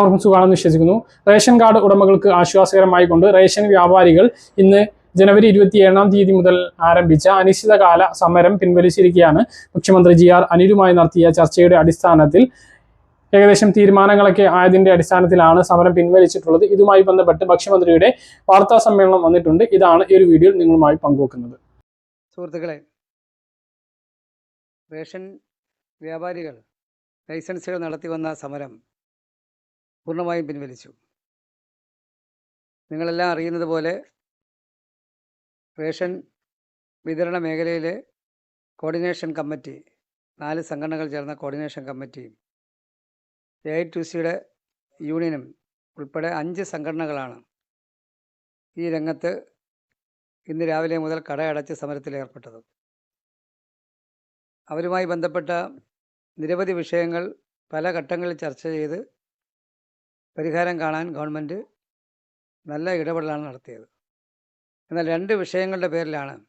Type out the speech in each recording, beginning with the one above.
അവർക്കും സുഖമാണെന്ന് വിശ്വസിക്കുന്നു. റേഷൻ കാർഡ് ഉടമകൾക്ക് ആശ്വാസകരമായി കൊണ്ട് റേഷൻ വ്യാപാരികൾ ഇന്ന് ജനുവരി ഇരുപത്തി ഏഴാം തീയതി മുതൽ ആരംഭിച്ച അനിശ്ചിതകാല സമരം പിൻവലിച്ചിരിക്കുകയാണ്. മുഖ്യമന്ത്രി ജി ആർ അനിലുമായി നടത്തിയ ചർച്ചയുടെ അടിസ്ഥാനത്തിൽ ഏകദേശം തീരുമാനങ്ങളൊക്കെ ആയതിന്റെ അടിസ്ഥാനത്തിലാണ് സമരം പിൻവലിച്ചിട്ടുള്ളത്. ഇതുമായി ബന്ധപ്പെട്ട് ഭക്ഷ്യമന്ത്രിയുടെ വാർത്താ സമ്മേളനം വന്നിട്ടുണ്ട്. ഇതാണ് ഈ ഒരു വീഡിയോയിൽ നിങ്ങളുമായി പങ്കുവെക്കുന്നത്. സുഹൃത്തുക്കളെ റേഷൻ വ്യാപാരികൾ ലൈസൻസുകൾ നടത്തി വന്ന സമരം പൂർണമായും പിൻവലിച്ചു. നിങ്ങളെല്ലാം അറിയുന്നത് പോലെ റേഷൻ വിതരണ മേഖലയിലെ കോർഡിനേഷൻ കമ്മിറ്റി നാല് സംഘടനകൾ ചേർന്ന കോർഡിനേഷൻ കമ്മിറ്റിയും എ ഐ ടു സിയുടെ യൂണിയനും ഉൾപ്പെടെ അഞ്ച് സംഘടനകളാണ് ഈ രംഗത്ത് ഇന്ന് രാവിലെ മുതൽ കടയടച്ച് സമരത്തിൽ ഏർപ്പെട്ടത്. അവരുമായി ബന്ധപ്പെട്ട നിരവധി വിഷയങ്ങൾ പല ഘട്ടങ്ങളിൽ ചർച്ച ചെയ്ത് പരിഹാരം കാണാൻ ഗവൺമെന്റ് നല്ല ഇടപെടലാണ് നടത്തിയത്. എന്നാൽ രണ്ട് വിഷയങ്ങളുടെ പേരിലാണ്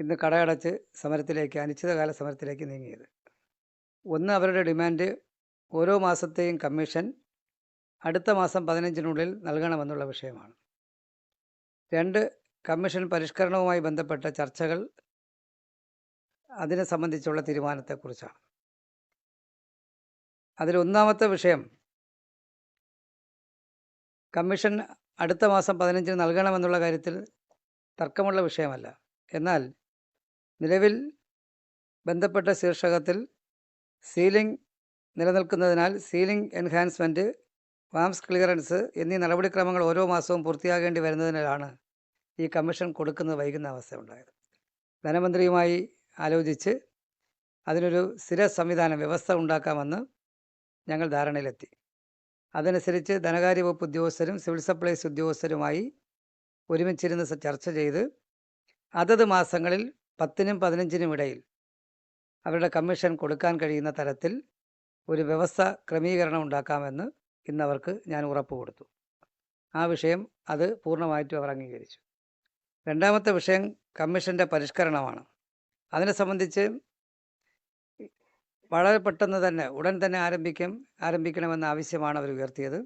ഇന്ന് കടയടച്ച് സമരത്തിലേക്ക് അനിശ്ചിതകാല സമരത്തിലേക്ക് നീങ്ങിയത്. ഒന്ന് അവരുടെ ഡിമാൻഡ് ഓരോ മാസത്തെയും കമ്മീഷൻ അടുത്ത മാസം പതിനഞ്ചിനുള്ളിൽ നൽകണമെന്നുള്ള വിഷയമാണ്. രണ്ട് കമ്മീഷൻ പരിഷ്കരണവുമായി ബന്ധപ്പെട്ട ചർച്ചകൾ അതിനെ സംബന്ധിച്ചുള്ള തീരുമാനത്തെക്കുറിച്ചാണ്. അതിലൊന്നാമത്തെ വിഷയം കമ്മീഷൻ അടുത്ത മാസം പതിനഞ്ചിന് നൽകണമെന്നുള്ള കാര്യത്തിൽ തർക്കമുള്ള വിഷയമല്ല. എന്നാൽ നിലവിൽ ബന്ധപ്പെട്ട ശീർഷകത്തിൽ സീലിംഗ് നിലനിൽക്കുന്നതിനാൽ സീലിംഗ് എൻഹാൻസ്മെന്റ് വാംസ് ക്ലിയറൻസ് എന്നീ നടപടിക്രമങ്ങൾ ഓരോ മാസവും പൂർത്തിയാകേണ്ടി വരുന്നതിനാലാണ് ഈ കമ്മീഷൻ കൊടുക്കുന്നത് വൈകുന്ന അവസ്ഥ ഉണ്ടായത്. ധനമന്ത്രിയുമായി ആലോചിച്ച് അതിനൊരു സ്ഥിര സംവിധാനം വ്യവസ്ഥ ഉണ്ടാക്കാമെന്ന് ഞങ്ങൾ ധാരണയിലെത്തി. അതനുസരിച്ച് ധനകാര്യ വകുപ്പ് ഉദ്യോഗസ്ഥരും സിവിൽ സപ്ലൈസ് ഉദ്യോഗസ്ഥരുമായി ഒരുമിച്ചിരുന്ന് ചർച്ച ചെയ്ത് അതത് മാസങ്ങളിൽ പത്തിനും പതിനഞ്ചിനും ഇടയിൽ അവരുടെ കമ്മീഷൻ കൊടുക്കാൻ കഴിയുന്ന തരത്തിൽ ഒരു വ്യവസ്ഥ ക്രമീകരണം ഉണ്ടാക്കാമെന്ന് ഇന്നവർക്ക് ഞാൻ ഉറപ്പ് കൊടുത്തു. ആ വിഷയം അത് പൂർണമായിട്ടും അവർ അംഗീകരിച്ചു. രണ്ടാമത്തെ വിഷയം കമ്മീഷന്റെ പരിഷ്കരണമാണ്. അതിനെ സംബന്ധിച്ച് വളരെ പെട്ടെന്ന് തന്നെ ഉടൻ തന്നെ ആരംഭിക്കും ആരംഭിക്കണമെന്ന ആവശ്യമാണ് അവർ ഉയർത്തിയത്.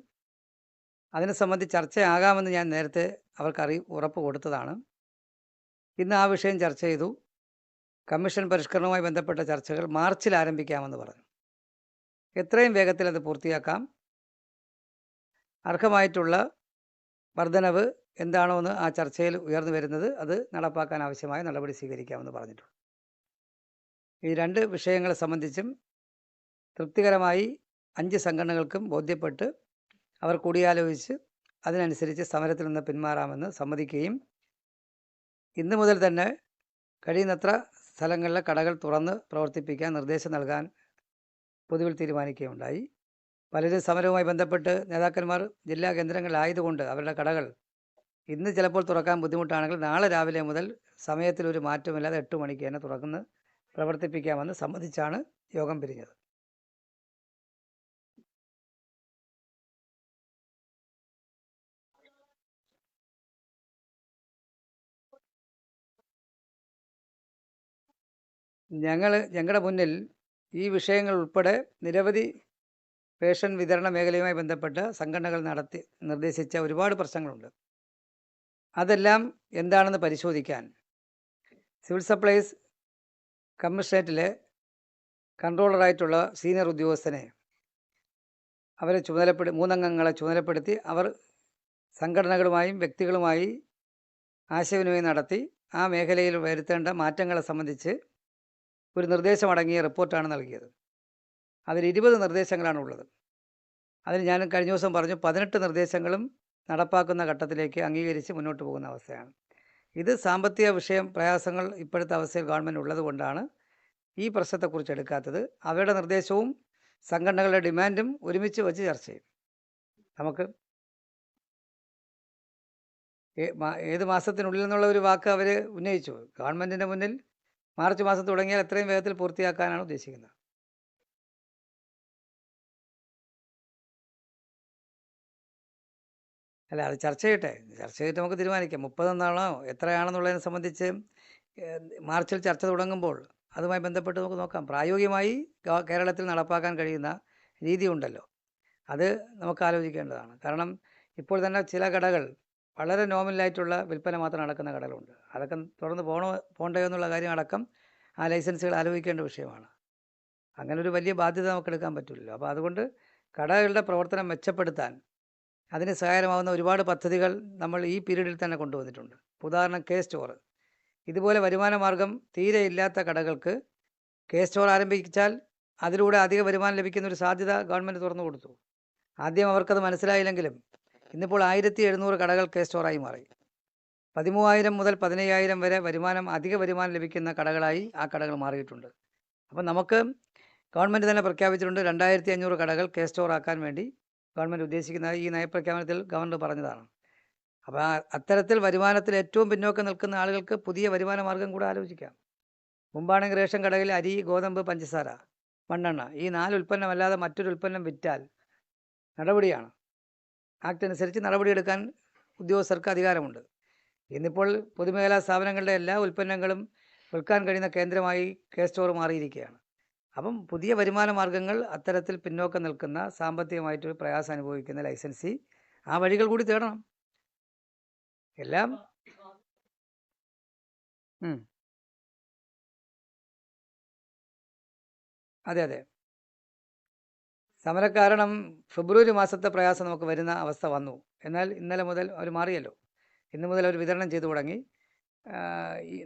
അതിനെ സംബന്ധിച്ച് ചർച്ചയാകാമെന്ന് ഞാൻ നേരത്തെ അവർക്ക് അറി ഉറപ്പ് കൊടുത്തതാണ്. ഇന്ന് ആ വിഷയം ചർച്ച ചെയ്തു. കമ്മീഷൻ പരിഷ്കരണവുമായി ബന്ധപ്പെട്ട ചർച്ചകൾ മാർച്ചിൽ ആരംഭിക്കാമെന്ന് പറഞ്ഞു. എത്രയും വേഗത്തിൽ അത് പൂർത്തിയാക്കാം. അർഹമായിട്ടുള്ള വർധനവ് എന്താണോ എന്ന് ആ ചർച്ചയിൽ ഉയർന്നു വരുന്നത് അത് നടപ്പാക്കാൻ ആവശ്യമായ നടപടി സ്വീകരിക്കാമെന്ന് പറഞ്ഞിട്ടുണ്ട്. ഈ രണ്ട് വിഷയങ്ങളെ സംബന്ധിച്ചും തൃപ്തികരമായി അഞ്ച് സംഘടനകൾക്കും ബോധ്യപ്പെട്ട് അവർ കൂടിയാലോചിച്ച് അതിനനുസരിച്ച് സമരത്തിൽ നിന്ന് പിന്മാറാമെന്ന് സമ്മതിക്കുകയും ഇന്ന് മുതൽ തന്നെ കഴിയുന്നത്ര സ്ഥലങ്ങളിലെ കടകൾ തുറന്ന് പ്രവർത്തിപ്പിക്കാൻ നിർദ്ദേശം നൽകാൻ പൊതുവിൽ തീരുമാനിക്കുകയുണ്ടായി. പലരും സമരവുമായി ബന്ധപ്പെട്ട് നേതാക്കന്മാർ ജില്ലാ കേന്ദ്രങ്ങളിലായതുകൊണ്ട് അവരുടെ കടകൾ ഇന്ന് ചിലപ്പോൾ തുറക്കാൻ ബുദ്ധിമുട്ടാണെങ്കിൽ നാളെ രാവിലെ മുതൽ സമയത്തിൽ ഒരു മാറ്റമില്ലാതെ എട്ട് മണിക്ക് തന്നെ തുറന്ന് പ്രവർത്തിപ്പിക്കാമെന്ന് സമ്മതിച്ചാണ് യോഗം പിരിഞ്ഞത്. ഞങ്ങൾ ഞങ്ങളുടെ മുന്നിൽ ഈ വിഷയങ്ങൾ ഉൾപ്പെടെ നിരവധി റേഷൻ വിതരണ മേഖലയുമായി ബന്ധപ്പെട്ട സംഘടനകൾ നടത്തി നിർദ്ദേശിച്ച ഒരുപാട് പ്രശ്നങ്ങളുണ്ട്. അതെല്ലാം എന്താണെന്ന് പരിശോധിക്കാൻ സിവിൽ സപ്ലൈസ് കമ്മീഷണറേറ്റിലെ കൺട്രോളറായിട്ടുള്ള സീനിയർ ഉദ്യോഗസ്ഥനെ അവരെ ചുമതലപ്പെടു മൂന്നംഗങ്ങളെ ചുമതലപ്പെടുത്തി അവർ സംഘടനകളുമായും വ്യക്തികളുമായി ആശയവിനിമയം നടത്തി ആ മേഖലയിൽ വരുത്തേണ്ട മാറ്റങ്ങളെ സംബന്ധിച്ച് ഒരു നിർദ്ദേശമടങ്ങിയ റിപ്പോർട്ടാണ് നൽകിയത്. അതിൽ ഇരുപത് നിർദ്ദേശങ്ങളാണ് ഉള്ളത് അതിൽ ഞാൻ കഴിഞ്ഞ ദിവസം പറഞ്ഞു പതിനെട്ട് നിർദ്ദേശങ്ങളും നടപ്പാക്കുന്ന ഘട്ടത്തിലേക്ക് അംഗീകരിച്ച് മുന്നോട്ട് പോകുന്ന അവസ്ഥയാണ്. ഇത് സാമ്പത്തിക വിഷയം പ്രയാസങ്ങൾ ഇപ്പോഴത്തെ അവസ്ഥയിൽ ഗവൺമെന്റ് ഉള്ളതുകൊണ്ടാണ് ഈ പ്രശ്നത്തെക്കുറിച്ച് എടുക്കാത്തത്. അവരുടെ നിർദ്ദേശവും സംഘടനകളുടെ ഡിമാൻഡും ഒരുമിച്ച് വെച്ച് ചർച്ച ചെയ്യും. നമുക്ക് ഏത് മാസത്തിനുള്ളിൽ എന്നുള്ള ഒരു വാക്ക് അവർ ഉന്നയിച്ചു. ഗവൺമെന്റിന്റെ മുന്നിൽ മാർച്ച് മാസം തുടങ്ങിയാൽ എത്രയും വേഗത്തിൽ പൂർത്തിയാക്കാനാണ് ഉദ്ദേശിക്കുന്നത്. അല്ല അത് ചർച്ച ചെയ്യട്ടെ. ചർച്ച ചെയ്തിട്ട് നമുക്ക് തീരുമാനിക്കാം. മുപ്പതെന്നാണോ എത്രയാണെന്നുള്ളതിനെ സംബന്ധിച്ച് മാർച്ചിൽ ചർച്ച തുടങ്ങുമ്പോൾ അതുമായി ബന്ധപ്പെട്ട് നമുക്ക് നോക്കാം. പ്രായോഗികമായി കേരളത്തിൽ നടപ്പാക്കാൻ കഴിയുന്ന രീതി ഉണ്ടല്ലോ അത് നമുക്ക് ആലോചിക്കേണ്ടതാണ്. കാരണം ഇപ്പോൾ തന്നെ ചില കടകൾ വളരെ നോമിനലായിട്ടുള്ള വിൽപ്പന മാത്രം നടക്കുന്ന കടകളുണ്ട്. അതൊക്കെ തുടർന്ന് പോകണോ പോകണ്ടയോ എന്നുള്ള കാര്യം അടക്കം ആ ലൈസൻസുകൾ ആലോചിക്കേണ്ട വിഷയമാണ്. അങ്ങനെ ഒരു വലിയ ബാധ്യത നമുക്ക് എടുക്കാൻ പറ്റില്ലല്ലോ. അപ്പോൾ അതുകൊണ്ട് കടകളുടെ പ്രവർത്തനം മെച്ചപ്പെടുത്താൻ അതിന് സഹായകമാവുന്ന ഒരുപാട് പദ്ധതികൾ നമ്മൾ ഈ പീരീഡിൽ തന്നെ കൊണ്ടുവന്നിട്ടുണ്ട്. ഉദാഹരണം കെ സ്റ്റോർ. ഇതുപോലെ വരുമാന മാർഗം തീരെ ഇല്ലാത്ത കടകൾക്ക് കെ സ്റ്റോർ ആരംഭിച്ചാൽ അതിലൂടെ അധിക വരുമാനം ലഭിക്കുന്ന ഒരു സാധ്യത ഗവൺമെന്റ് തുറന്നു കൊടുത്തു. ആദ്യം അവർക്കത് മനസ്സിലായില്ലെങ്കിലും ഇന്നിപ്പോൾ ആയിരത്തി എഴുന്നൂറ് കടകൾ കെ സ്റ്റോറായി മാറി. പതിമൂവായിരം മുതൽ പതിനയ്യായിരം വരെ വരുമാനം അധിക വരുമാനം ലഭിക്കുന്ന കടകളായി ആ കടകൾ മാറിയിട്ടുണ്ട്. അപ്പം നമുക്ക് ഗവൺമെന്റ് തന്നെ പ്രഖ്യാപിച്ചിട്ടുണ്ട് രണ്ടായിരത്തി അഞ്ഞൂറ് കടകൾ കെ സ്റ്റോർ ആക്കാൻ വേണ്ടി ഗവൺമെന്റ് ഉദ്ദേശിക്കുന്ന ഈ നയപ്രഖ്യാപനത്തിൽ ഗവർണർ പറഞ്ഞതാണ്. അപ്പോൾ അത്തരത്തിൽ വരുമാനത്തിൽ ഏറ്റവും പിന്നോക്കം നിൽക്കുന്ന ആളുകൾക്ക് പുതിയ വരുമാന മാർഗം കൂടെ ആലോചിക്കാം. മുമ്പാണെങ്കിൽ റേഷൻ കടയിൽ അരി ഗോതമ്പ് പഞ്ചസാര മണ്ണെണ്ണ ഈ നാല് ഉൽപ്പന്നമല്ലാതെ മറ്റൊരു ഉൽപ്പന്നം വിറ്റാൽ നടപടിയാണ്. ആക്ട് അനുസരിച്ച് നടപടിയെടുക്കാൻ ഉദ്യോഗസ്ഥർക്ക് അധികാരമുണ്ട്. ഇന്നിപ്പോൾ പൊതുമേഖലാ സ്ഥാപനങ്ങളുടെ എല്ലാ ഉൽപ്പന്നങ്ങളും വിൽക്കാൻ കഴിയുന്ന കേന്ദ്രമായി കെ സ്റ്റോർ മാറിയിരിക്കുകയാണ്. അപ്പം പുതിയ വരുമാന മാർഗങ്ങൾ അത്തരത്തിൽ പിന്നോക്കം നിൽക്കുന്ന സാമ്പത്തികമായിട്ടൊരു പ്രയാസം അനുഭവിക്കുന്ന ലൈസൻസി ആ വഴികൾ കൂടി തേടണം. എല്ലാം അതെ അതെ. സമരക്കാരണം ഫെബ്രുവരി മാസത്തെ പ്രയാസം നമുക്ക് വരുന്ന അവസ്ഥ വന്നു. എന്നാൽ ഇന്നലെ മുതൽ അവർ മാറിയല്ലോ. ഇന്ന് മുതൽ അവർ വിതരണം ചെയ്തു തുടങ്ങി.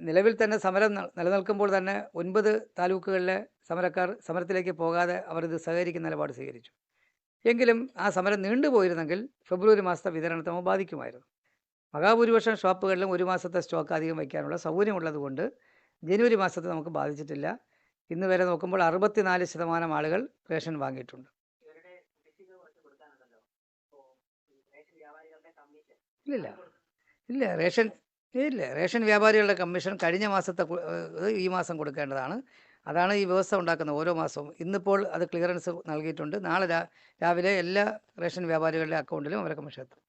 നിലവിൽ തന്നെ സമരം നിലനിൽക്കുമ്പോൾ തന്നെ ഒൻപത് താലൂക്കുകളിലെ സമരക്കാർ സമരത്തിലേക്ക് പോകാതെ അവർ ഇത് സഹകരിക്കുന്ന നിലപാട് സ്വീകരിച്ചു. എങ്കിലും ആ സമരം നീണ്ടുപോയിരുന്നെങ്കിൽ ഫെബ്രുവരി മാസത്തെ വിതരണത്തെ ബാധിക്കുമായിരുന്നു. മഹാഭൂരിപക്ഷം ഷോപ്പുകളിലും ഒരു മാസത്തെ സ്റ്റോക്ക് അധികം വയ്ക്കാനുള്ള സൗകര്യമുള്ളത് കൊണ്ട് ജനുവരി മാസത്തെ നമുക്ക് ബാധിച്ചിട്ടില്ല. ഇന്ന് വരെ നോക്കുമ്പോൾ അറുപത്തിനാല് ശതമാനം ആളുകൾ റേഷൻ വാങ്ങിയിട്ടുണ്ട്. ഇല്ലില്ല. ഇല്ല റേഷൻ ഇല്ല റേഷൻ വ്യാപാരികളുടെ കമ്മീഷൻ കഴിഞ്ഞ മാസത്തെ ഈ മാസം കൊടുക്കേണ്ടതാണ്. അതാണ് ഈ വ്യവസ്ഥ ഉണ്ടാക്കുന്നത് ഓരോ മാസവും. ഇന്നിപ്പോൾ അത് ക്ലിയറൻസ് നൽകിയിട്ടുണ്ട്. നാളെ രാവിലെ എല്ലാ റേഷൻ വ്യാപാരികളുടെ അക്കൗണ്ടിലും അവരെ കമ്മീഷൻ എത്തും.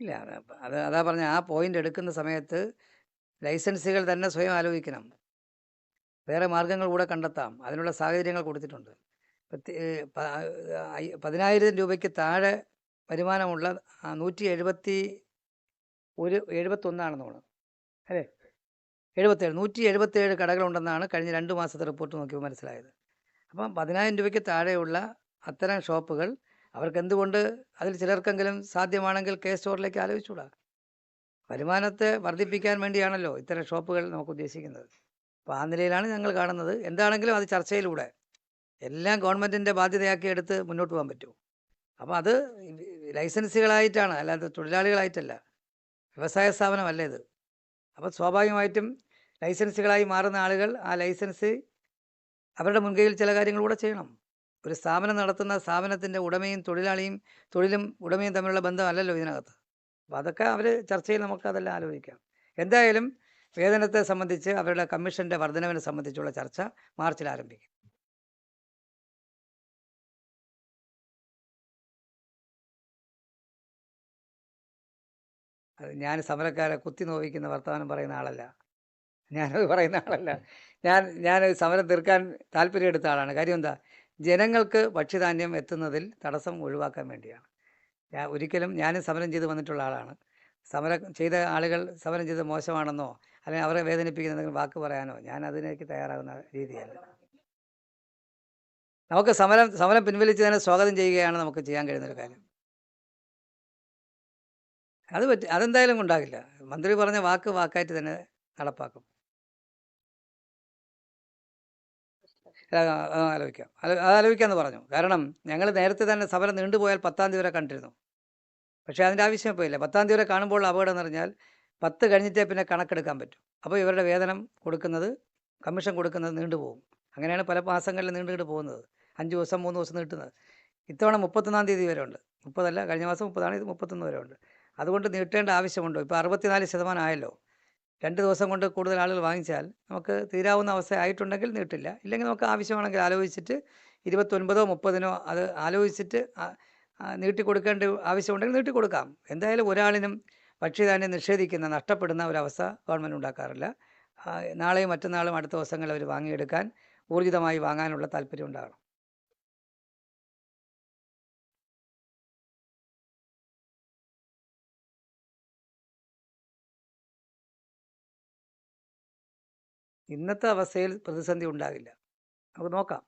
ഇല്ല അത് അതാ പറഞ്ഞ ആ പോയിന്റ് എടുക്കുന്ന സമയത്ത് ലൈസൻസുകൾ തന്നെ സ്വയം ആലോചിക്കണം. വേറെ മാർഗങ്ങൾ കൂടെ കണ്ടെത്താം. അതിനുള്ള സാഹചര്യങ്ങൾ കൊടുത്തിട്ടുണ്ട്. പതിനായിരം രൂപയ്ക്ക് താഴെ വരുമാനമുള്ള നൂറ്റി എഴുപത്തി ഒരു എഴുപത്തൊന്നാണെന്ന് തോന്നുന്നു. അല്ലേ? എഴുപത്തേഴ് നൂറ്റി എഴുപത്തേഴ് കടകളുണ്ടെന്നാണ് കഴിഞ്ഞ രണ്ട് മാസത്തെ റിപ്പോർട്ട് നോക്കിയപ്പോൾ മനസ്സിലായത്. അപ്പം പതിനായിരം രൂപയ്ക്ക് താഴെയുള്ള അത്തരം ഷോപ്പുകൾ അവർക്ക് എന്തുകൊണ്ട് അതിൽ ചിലർക്കെങ്കിലും സാധ്യമാണെങ്കിൽ കെ സ്റ്റോറിലേക്ക് ആലോചിച്ചുകൂടാ? വരുമാനത്തെ വർദ്ധിപ്പിക്കാൻ വേണ്ടിയാണല്ലോ ഇത്തരം ഷോപ്പുകൾ നമുക്ക് ഉദ്ദേശിക്കുന്നത്. അപ്പോൾ ആ നിലയിലാണ് ഞങ്ങൾ കാണുന്നത്. എന്താണെങ്കിലും അത് ചർച്ചയിലൂടെ എല്ലാം ഗവൺമെന്റിന്റെ ബാധ്യതയാക്കി എടുത്ത് മുന്നോട്ട് പോകാൻ പറ്റും. അപ്പോൾ അത് ലൈസൻസുകളായിട്ടാണ് അല്ലാതെ തൊഴിലാളികളായിട്ടല്ല. വ്യവസായ സ്ഥാപനമല്ല ഇത്. അപ്പോൾ സ്വാഭാവികമായിട്ടും ലൈസൻസുകളായി മാറുന്ന ആളുകൾ ആ ലൈസൻസ് അവരുടെ മുൻകൈയിൽ ചില കാര്യങ്ങൾ കൂടെ ചെയ്യണം. ഒരു സ്ഥാപനം നടത്തുന്ന സ്ഥാപനത്തിന്റെ ഉടമയും തൊഴിലാളിയും തൊഴിലും ഉടമയും തമ്മിലുള്ള ബന്ധമല്ലല്ലോ ഇതിനകത്ത്. അപ്പോൾ അതൊക്കെ അവർ ചർച്ചയിൽ നമുക്ക് അതെല്ലാം ആലോചിക്കാം. എന്തായാലും വേതനത്തെ സംബന്ധിച്ച് അവരുടെ കമ്മീഷന്റെ വർധനവിനെ സംബന്ധിച്ചുള്ള ചർച്ച മാർച്ചിൽ ആരംഭിക്കും. അത് ഞാൻ സമരക്കാരെ കുത്തി നോവിക്കുന്ന വർത്തമാനം പറയുന്ന ആളല്ല. ഞാനത് പറയുന്ന ആളല്ല. ഞാൻ ഞാൻ സമരം തീർക്കാൻ താല്പര്യം എടുത്ത ആളാണ്. കാര്യം എന്താ? ജനങ്ങൾക്ക് ഭക്ഷ്യധാന്യം എത്തുന്നതിൽ തടസ്സം ഒഴിവാക്കാൻ വേണ്ടിയാണ്. ഞാൻ ഒരിക്കലും ഞാനും സമരം ചെയ്ത് വന്നിട്ടുള്ള ആളാണ്. സമരം ചെയ്ത ആളുകൾ സമരം ചെയ്ത് മോശമാണെന്നോ അല്ലെങ്കിൽ അവരെ വേദനിപ്പിക്കുന്ന എന്തെങ്കിലും വാക്ക് പറയാനോ ഞാൻ അതിനേക്ക് തയ്യാറാകുന്ന രീതിയല്ല. നമുക്ക് സമരം സമരം പിൻവലിച്ചതിനെ സ്വാഗതം ചെയ്യുകയാണ് നമുക്ക് ചെയ്യാൻ കഴിയുന്ന ഒരു കാര്യം. അത് പറ്റി അതെന്തായാലും ഉണ്ടാകില്ല. മന്ത്രി പറഞ്ഞ വാക്ക് വാക്കായിട്ട് തന്നെ നടപ്പാക്കും. ആലോചിക്കാം. അത് ആലോചിക്കാമെന്ന് പറഞ്ഞു. കാരണം ഞങ്ങൾ നേരത്തെ തന്നെ സമരം നീണ്ടുപോയാൽ പത്താം തീയതി വരെ കണ്ടിരുന്നു. പക്ഷേ അതിന്റെ ആവശ്യം ഇപ്പോൾ ഇല്ല പത്താം തീയതി വരെ കാണുമ്പോൾ അപകടം എന്ന് പറഞ്ഞാൽ പത്ത് കഴിഞ്ഞിട്ടേ പിന്നെ കണക്കെടുക്കാൻ പറ്റും. അപ്പോൾ ഇവരുടെ വേതനം കൊടുക്കുന്നത് കമ്മീഷൻ കൊടുക്കുന്നത് നീണ്ടുപോകും അങ്ങനെയാണ് പല മാസങ്ങളിൽ നീണ്ടുകിട്ട് നീണ്ടു പോകുന്നത്. അഞ്ച് ദിവസം മൂന്ന് ദിവസം നീട്ടുന്നത്. ഇത്തവണ മുപ്പത്തൊന്നാം തീയതി വരെ ഉണ്ട്. മുപ്പതല്ല കഴിഞ്ഞ മാസം മുപ്പതാണ് ഇത് മുപ്പത്തൊന്ന് വരെ ഉണ്ട്. അതുകൊണ്ട് നീട്ടേണ്ട ആവശ്യമുണ്ടോ. ഇപ്പോൾ അറുപത്തിനാല് ശതമാനം ആയല്ലോ. രണ്ട് ദിവസം കൊണ്ട് കൂടുതൽ ആളുകൾ വാങ്ങിച്ചാൽ നമുക്ക് തീരാവുന്ന അവസ്ഥ ആയിട്ടുണ്ടെങ്കിൽ നീട്ടില്ല. ഇല്ലെങ്കിൽ നമുക്ക് ആവശ്യമാണെങ്കിൽ ആലോചിച്ചിട്ട് ഇരുപത്തൊൻപതോ മുപ്പതിനോ അത് ആലോചിച്ചിട്ട് ആ- ആ നീട്ടി കൊടുക്കേണ്ട ആവശ്യമുണ്ടെങ്കിൽ നീട്ടി കൊടുക്കാം എന്തായാലും ഒരാളിനും ഭക്ഷ്യധാന്യം നിഷേധിക്കുന്ന നഷ്ടപ്പെടുന്ന ഒരവസ്ഥ ഗവൺമെന്റ് ഉണ്ടാക്കാറില്ല. നാളെയും മറ്റന്നാളും അടുത്ത ദിവസങ്ങളിൽ അവർ വാങ്ങിയെടുക്കാൻ ഊർജിതമായി വാങ്ങാനുള്ള താല്പര്യം ഉണ്ടാകണം. ഇന്നത്തെ അവസ്ഥയിൽ പ്രതിസന്ധി ഉണ്ടാകില്ല. നമുക്ക് നോക്കാം.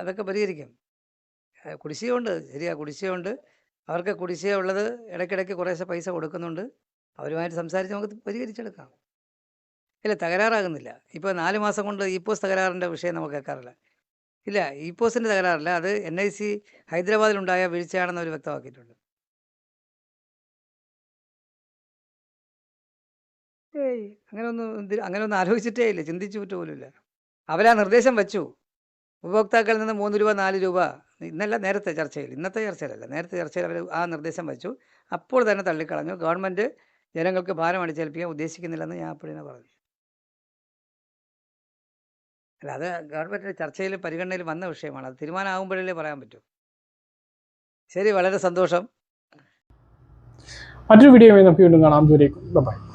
അതൊക്കെ പരിഹരിക്കും. കുടിശ്ശികയുണ്ട് ശരിയാ കുടിശ്ശികയുണ്ട്. അവർക്ക് കുടിശ്ശിക ഉള്ളത് ഇടയ്ക്കിടയ്ക്ക് കുറേശ്ശെ പൈസ കൊടുക്കുന്നുണ്ട്. അവരുമായിട്ട് സംസാരിച്ച് നമുക്ക് പരിഹരിച്ചെടുക്കാം. ഇല്ല തകരാറാകുന്നില്ല. ഇപ്പോൾ നാല് മാസം കൊണ്ട് ഇ പോസ് തകരാറിന്റെ വിഷയം നമുക്ക് കേൾക്കാറില്ല. ഇല്ല ഇ പോസിന്റെ തകരാറില്ല. അത് എൻ ഐ സി ഹൈദരാബാദിലുണ്ടായ വീഴ്ചയാണെന്ന് അവർ വ്യക്തമാക്കിയിട്ടുണ്ട്. അങ്ങനെയൊന്നും അങ്ങനെ അങ്ങനെയൊന്നും ആലോചിച്ചിട്ടേ ഇല്ല. ചിന്തിച്ചു പോലും ഇല്ല അവരാ നിർദ്ദേശം വെച്ചു. ഉപഭോക്താക്കളിൽ നിന്ന് മൂന്ന് രൂപ നാല് രൂപ. ഇന്നല്ല നേരത്തെ ചർച്ചയിൽ. ഇന്നത്തെ ചർച്ചയിലല്ല. നേരത്തെ ചർച്ചയിൽ അവർ ആ നിർദ്ദേശം വച്ചു. അപ്പോൾ തന്നെ തള്ളിക്കളഞ്ഞു. ഗവൺമെന്റ് ജനങ്ങൾക്ക് ഭാരം അടിച്ചേൽപ്പിക്കാൻ ഉദ്ദേശിക്കുന്നില്ലെന്ന് ഞാൻ അപ്പോഴേ പറഞ്ഞു. അല്ല അത് ഗവൺമെന്റിന്റെ ചർച്ചയിൽ പരിഗണനയിൽ വന്ന വിഷയമാണ്. അത് തീരുമാനമാകുമ്പോഴല്ലേ പറയാൻ പറ്റൂ. ശരി വളരെ സന്തോഷം. മറ്റൊരു വീഡിയോ നമുക്ക് വീണ്ടും കാണാം. ദൂരേക്കും ബൈ